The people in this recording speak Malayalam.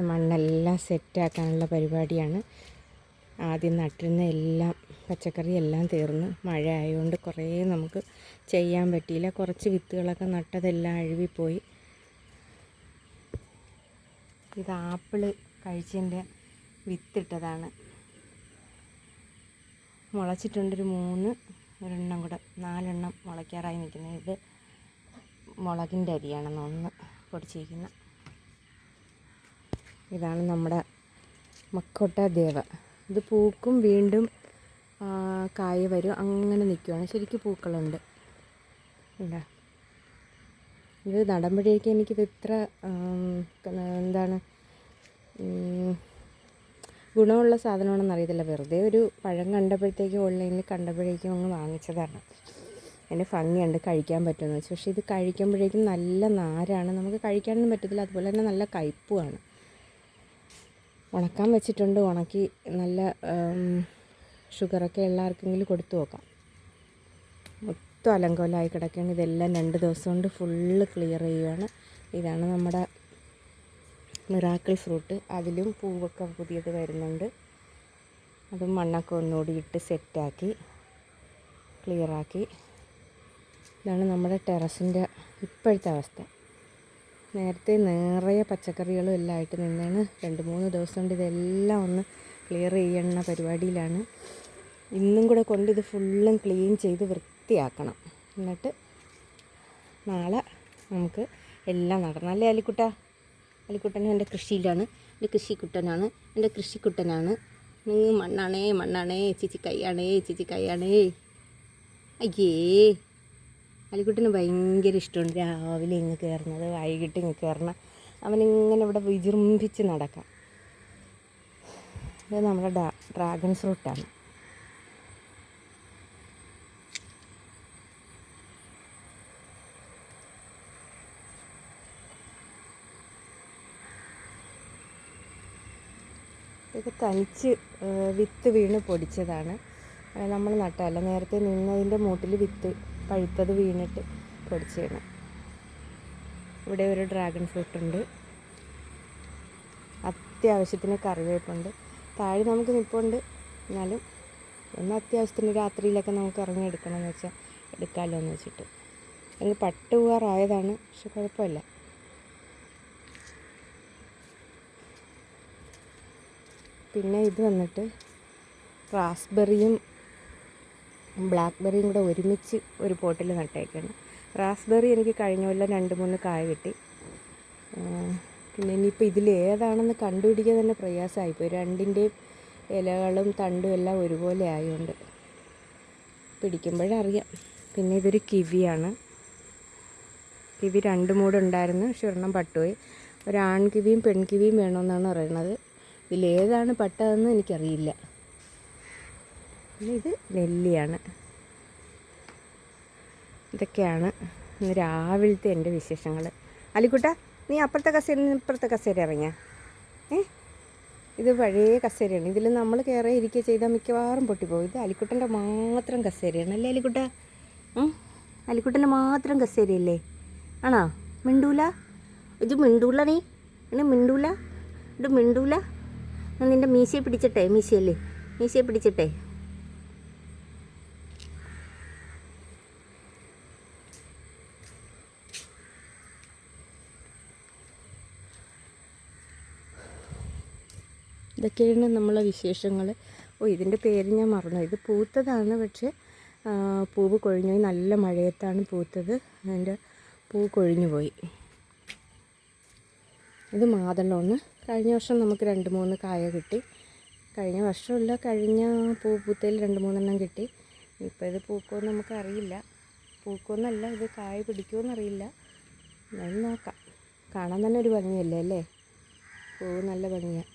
മണ്ണെല്ലാം സെറ്റാക്കാനുള്ള പരിപാടിയാണ്. ആദ്യം നട്ടിരുന്ന എല്ലാം പച്ചക്കറി എല്ലാം തീർന്ന് മഴ ആയതുകൊണ്ട് കുറേ നമുക്ക് ചെയ്യാൻ പറ്റിയില്ല. കുറച്ച് വിത്തുകളൊക്കെ നട്ടതെല്ലാം അഴുകിപ്പോയി ഇത് ആപ്പിൾ കഴിച്ചതിന്റെ വിത്തിട്ടതാണ്. മുളച്ചിട്ടുണ്ടൊരു മൂന്ന് ഒരെണ്ണം കൂടെ നാലെണ്ണം മുളയ്ക്കാറായി നിൽക്കുന്നത്. ഇത് മുളകിന്റെ അരിയാണെന്ന് ഒന്ന് പൊടിച്ചിരിക്കുന്ന. ഇതാണ് നമ്മുടെ മക്കോട്ട ദേവ. ഇത് പൂക്കും വീണ്ടും കായ വരും അങ്ങനെ നിൽക്കുവാണ് ശരിക്കും പൂക്കളുണ്ട്. ഇതാ. ഇത് നടുമ്പോഴേക്കും എനിക്കിത് ഇത്ര എന്താണ് ഗുണമുള്ള സാധനമാണെന്ന് അറിയത്തില്ല. വെറുതെ ഒരു പഴം കണ്ടപ്പോഴത്തേക്കും ഓൺലൈനിൽ കണ്ടപ്പോഴേക്കും അങ്ങ് വാങ്ങിച്ചതാണ്. അതിന്റെ ഭംഗിയുണ്ട് കഴിക്കാൻ പറ്റുമെന്ന് വെച്ചു. പക്ഷേ ഇത് കഴിക്കുമ്പോഴേക്കും നല്ല നാരാണ്. നമുക്ക് കഴിക്കാനൊന്നും പറ്റത്തില്ല. അതുപോലെ തന്നെ നല്ല കയ്പ്പുമാണ് ഉണക്കാൻ വെച്ചിട്ടുണ്ട്. ഉണക്കി നല്ല ഷുഗറൊക്കെ ഉള്ള ആർക്കെങ്കിലും കൊടുത്തു നോക്കാം. മൊത്തം അലങ്കോലമായി കിടക്കുകയാണ്. ഇതെല്ലാം രണ്ട് ദിവസം കൊണ്ട് ഫുള്ള് ക്ലിയർ ചെയ്യുകയാണ് ഇതാണ് നമ്മുടെ മിറാക്കിൾ ഫ്രൂട്ട്. അതിലും പൂവൊക്കെ പുതിയത് വരുന്നുണ്ട്. അതും മണ്ണൊക്കെ ഒന്നുകൂടി ഇട്ട് സെറ്റാക്കി ക്ലിയറാക്കി. ഇതാണ് നമ്മുടെ ടെറസിന്റെ ഇപ്പോഴത്തെ അവസ്ഥ. നേരത്തെ നിറയെ പച്ചക്കറികളും എല്ലാം ആയിട്ട് നിന്നാണ്. രണ്ട് മൂന്ന് ദിവസം കൊണ്ട് ഇതെല്ലാം ഒന്ന് ക്ലിയർ ചെയ്യണ പരിപാടിയിലാണ്. ഇന്നും കൂടെ കൊണ്ട് ഇത് ഫുള്ളും ക്ലീൻ ചെയ്ത് വൃത്തിയാക്കണം. എന്നിട്ട് നാളെ നമുക്ക് എല്ലാം നടണം. അല്ലേ അലിക്കുട്ട? അലിക്കുട്ടനും എന്റെ കൃഷിയിലാണ്. എന്റെ കൃഷിക്കുട്ടനാണ്. എന്റെ കൃഷിക്കുട്ടനാണ്. മണ്ണാണേ മണ്ണാണേ ചേച്ചി കൈയാണേ ചേച്ചി കൈയാണേ അയ്യേ. അലിക്കുട്ടന് ഭയങ്കര ഇഷ്ടമുണ്ട് രാവിലെ ഇങ്ങ് കയറുന്നത് വൈകിട്ട് ഇങ്ങ് കയറണം അവനിങ്ങനെ ഇവിടെ വിജൃംഭിച്ച് നടക്കാം. ഇത് നമ്മുടെ ഡാ ഡ്രാഗൺ ഫ്രൂട്ടാണ്. ഇത് തനിച്ച് വിത്ത് വീണ് പൊടിച്ചതാണ്. നമ്മൾ നട്ടതല്ല നേരത്തെ നിന്നതിന്റെ മൂട്ടിൽ വിത്ത് പഴുത്തത് വീണിട്ട് പൊടിച്ച് ചെയ്യണം ഇവിടെ ഒരു ഡ്രാഗൺ ഫ്രൂട്ട് ഉണ്ട്. അത്യാവശ്യത്തിന് കറിവേപ്പുണ്ട്. താഴെ നമുക്ക് നിൽപ്പുണ്ട് എന്നാലും ഒന്ന് അത്യാവശ്യത്തിന് രാത്രിയിലൊക്കെ നമുക്ക് ഇറങ്ങിയെടുക്കണമെന്ന് വെച്ചാൽ എടുക്കാമല്ലോ എന്ന് വെച്ചിട്ട്. അങ്ങ് പട്ട് പോകാറായതാണ് പക്ഷെ കുഴപ്പമില്ല. പിന്നെ ഇത് വന്നിട്ട് റാസ്ബെറിയും ബ്ലാക്ക്ബെറിയും കൂടെ ഒരുമിച്ച് ഒരു പോട്ടിൽ നട്ടേക്കാണ്. റാസ്ബെറി എനിക്ക് കഴിഞ്ഞ കൊല്ലം രണ്ട് മൂന്ന് കായ കിട്ടി. പിന്നെ ഇനിയിപ്പോൾ ഇതിൽ ഏതാണെന്ന് കണ്ടുപിടിക്കാൻ തന്നെ പ്രയാസമായിപ്പോയി. രണ്ടിന്റെയും ഇലകളും തണ്ടും എല്ലാം ഒരുപോലെ ആയതുകൊണ്ട് പിടിക്കുമ്പോഴറിയാം. പിന്നെ ഇതൊരു കിവിയാണ്. കിവി രണ്ട് മൂടുണ്ടായിരുന്നു ഒരെണ്ണം പട്ടുപോയി. ഒരു ആൺകിവിയും പെൺകിവിയും വേണമെന്നാണ് പറയുന്നത്. ഇതിലേതാണ് പട്ടതെന്ന് എനിക്കറിയില്ല. ഇത് നെല്ലിയാണ്. ഇതൊക്കെയാണ് ഇന്ന് രാവിലത്തെ എന്റെ വിശേഷങ്ങൾ അലിക്കുട്ട നീ അപ്പുറത്തെ കസേര ഇപ്പുറത്തെ കസേര ഇറങ്ങിയ. ഏ? ഇത് പഴയ കസേരയാണ്. ഇതിൽ നമ്മൾ കയറി ഇരിക്കുക ചെയ്താൽ മിക്കവാറും പൊട്ടിപ്പോകും ഇത് അലിക്കുട്ടന്റെ മാത്രം കസേരയാണ്. അല്ലേ അലിക്കുട്ട? അലിക്കുട്ടന്റെ മാത്രം കസേരയല്ലേ? ആണോ? മിണ്ടൂല? ഇത് മിണ്ടൂല നീ? എന്നെ മിണ്ടൂല? ഇത് മിണ്ടൂല? നിന്റെ മീശയെ പിടിച്ചിട്ടെ? മീശയല്ലേ? മീശയെ പിടിച്ചിട്ടെ? ഇതൊക്കെയാണ് നമ്മളെ വിശേഷങ്ങൾ ഓ ഇതിന്റെ പേര് ഞാൻ മറന്നു. ഇത് പൂത്തതാണ് പക്ഷേ പൂവ് കൊഴിഞ്ഞു പോയി. നല്ല മഴയത്താണ് പൂത്തത്. അതിന്റെ പൂ കൊഴിഞ്ഞു പോയി. ഇത് മാതളമാണ്. കഴിഞ്ഞ വർഷം നമുക്ക് രണ്ട് മൂന്ന് കായ കിട്ടി. കഴിഞ്ഞ വർഷമല്ല കഴിഞ്ഞ പൂ പൂത്തയിൽ രണ്ട് മൂന്നെണ്ണം കിട്ടി. ഇപ്പോൾ ഇത് പൂക്കുമെന്ന് നമുക്കറിയില്ല. പൂക്കുമെന്നല്ല ഇത് കായ പിടിക്കുമെന്നറിയില്ല ഞാൻ നോക്കാം. കാണാൻ തന്നെ ഒരു ഭംഗിയല്ലേ അല്ലേ? പൂവ് നല്ല ഭംഗിയാണ്